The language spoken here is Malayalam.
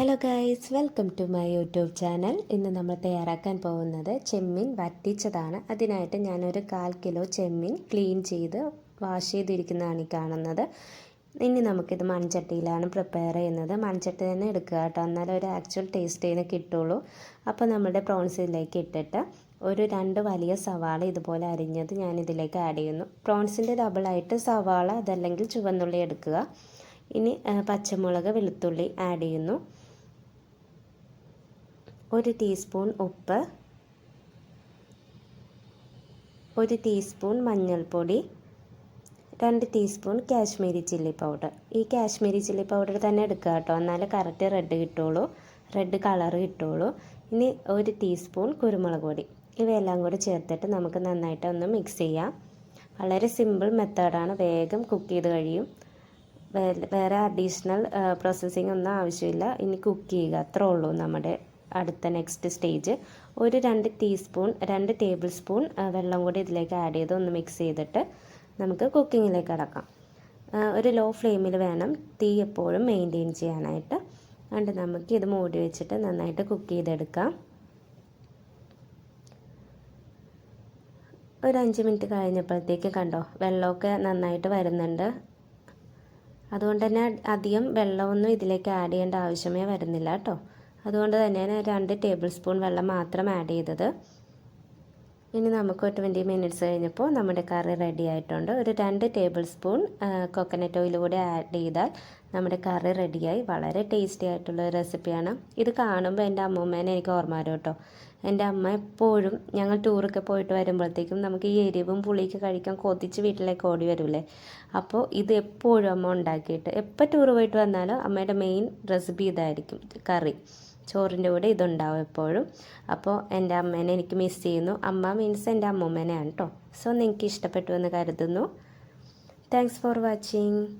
Hello guys welcome to my YouTube channel ഇന്ന് നമ്മൾ തയ്യാറാക്കാൻ പോകുന്നത് ചെമ്മീൻ വറ്റിച്ചതാണ്. അതിനായിട്ട് ഞാനൊരു കാൽ കിലോ ചെമ്മീൻ ക്ലീൻ ചെയ്ത് വാഷ് ചെയ്തിരിക്കുന്നതാണ് ഈ കാണുന്നത്. ഇനി നമുക്കിത് മൺചട്ടിയിലാണ് പ്രിപ്പയർ ചെയ്യുന്നത്. മൺചട്ടി തന്നെ എടുക്കുക കേട്ടോ. എന്നാലും ഒരു ആക്ച്വൽ ടേസ്റ്റ് ചെയ്യുന്ന കിട്ടുള്ളൂ. അപ്പോൾ നമ്മുടെ പ്രോൺസിലേക്ക് ഇട്ടിട്ട് ഒരു രണ്ട് വലിയ സവാള ഇതുപോലെ അരിഞ്ഞത് ഞാൻ ഇതിലേക്ക് ആഡ് ചെയ്യുന്നു പ്രോൺസിന്റെ ഡബിളായിട്ട് സവാള അതല്ലെങ്കിൽ ചുവന്നുള്ളി എടുക്കുക. ഇനി പച്ചമുളക് വെളുത്തുള്ളി ആഡ് ചെയ്യുന്നു. ഒരു ടീസ്പൂൺ ഉപ്പ് ഒരു ടീസ്പൂൺ മഞ്ഞൾപ്പൊടി രണ്ട് ടീസ്പൂൺ കാശ്മീരി ചില്ലി പൗഡർ ഈ കാശ്മീരി ചില്ലി പൗഡർ തന്നെ എടുക്കുക കേട്ടോ. എന്നാലേ കറക്റ്റ് റെഡ് കിട്ടുള്ളൂ. റെഡ് കളർ കിട്ടുള്ളൂ. ഇനി ഒരു ടീസ്പൂൺ കുരുമുളക് പൊടി. ഇവയെല്ലാം കൂടി ചേർത്തിട്ട് നമുക്ക് നന്നായിട്ട് ഒന്ന് മിക്സ് ചെയ്യാം. വളരെ സിമ്പിൾ മെത്തേഡാണ് വേഗം കുക്ക് ചെയ്ത് കഴിയും. വേറെ അഡീഷണൽ പ്രോസസ്സിംഗ് ഒന്നും ആവശ്യമില്ല. ഇനി കുക്ക് ചെയ്യുക. അത്രേ ഉള്ളൂ നമ്മുടെ അടുത്ത നെക്സ്റ്റ് സ്റ്റേജ് ഒരു രണ്ട് ടീസ്പൂൺ രണ്ട് ടേബിൾ സ്പൂൺ വെള്ളം കൂടി ഇതിലേക്ക് ആഡ് ചെയ്ത് ഒന്ന് മിക്സ് ചെയ്തിട്ട് നമുക്ക് കുക്കിങ്ങിലേക്ക് അടക്കാം. ഒരു ലോ ഫ്ലെയിമിൽ വേണം തീ എപ്പോഴും മെയിന്റെയിൻ ചെയ്യാനായിട്ട്. അതുകൊണ്ട് നമുക്ക് ഇത് മൂടി വെച്ചിട്ട് നന്നായിട്ട് കുക്ക് ചെയ്തെടുക്കാം. ഒരു അഞ്ച് മിനിറ്റ് കഴിഞ്ഞപ്പോഴത്തേക്ക് കണ്ടോ വെള്ളമൊക്കെ നന്നായിട്ട് വരുന്നുണ്ട്. അതുകൊണ്ട് തന്നെ അധികം വെള്ളമൊന്നും ഇതിലേക്ക് ആഡ് ചെയ്യേണ്ട ആവശ്യമേ വരുന്നില്ല കേട്ടോ. അതുകൊണ്ട് തന്നെയാണ് രണ്ട് ടേബിൾ സ്പൂൺ വെള്ളം മാത്രം ആഡ് ചെയ്തത്. ഇനി നമുക്ക് ട്വന്റി മിനിറ്റ്സ് കഴിഞ്ഞപ്പോൾ നമ്മുടെ കറി റെഡി ആയിട്ടുണ്ട്. ഒരു രണ്ട് ടേബിൾ സ്പൂൺ കോക്കനട്ട് ഓയിൽ കൂടി ആഡ് ചെയ്താൽ നമ്മുടെ കറി റെഡിയായി വളരെ ടേസ്റ്റി ആയിട്ടുള്ള റെസിപ്പിയാണ് ഇത് കാണുമ്പോൾ എന്റെ അമ്മൂമ്മേനെ എനിക്ക് ഓർമ്മ വരും കേട്ടോ. എന്റെ അമ്മ എപ്പോഴും ഞങ്ങൾ ടൂറൊക്കെ പോയിട്ട് വരുമ്പോഴത്തേക്കും നമുക്ക് ഈ എരിവും പുളിയൊക്കെ കഴിക്കാൻ കൊതിച്ച് വീട്ടിലേക്ക് ഓടി വരില്ലേ അപ്പോൾ ഇത് എപ്പോഴും അമ്മ ഉണ്ടാക്കിയിട്ട് എപ്പോൾ ടൂർ പോയിട്ട് വന്നാലും അമ്മയുടെ മെയിൻ റെസിപ്പി ഇതായിരിക്കും കറി. ചോറിന്റെ കൂടെ ഇതുണ്ടാവും എപ്പോഴും. അപ്പോൾ എന്റെ അമ്മേനെ എനിക്ക് മിസ് ചെയ്യുന്നു. അമ്മ മീൻസ് എന്റെ അമ്മൂമ്മേനെയാണ് കേട്ടോ സോ നിങ്ങൾക്ക് ഇഷ്ടപ്പെട്ടു എന്ന് കരുതുന്നു. Thanks for watching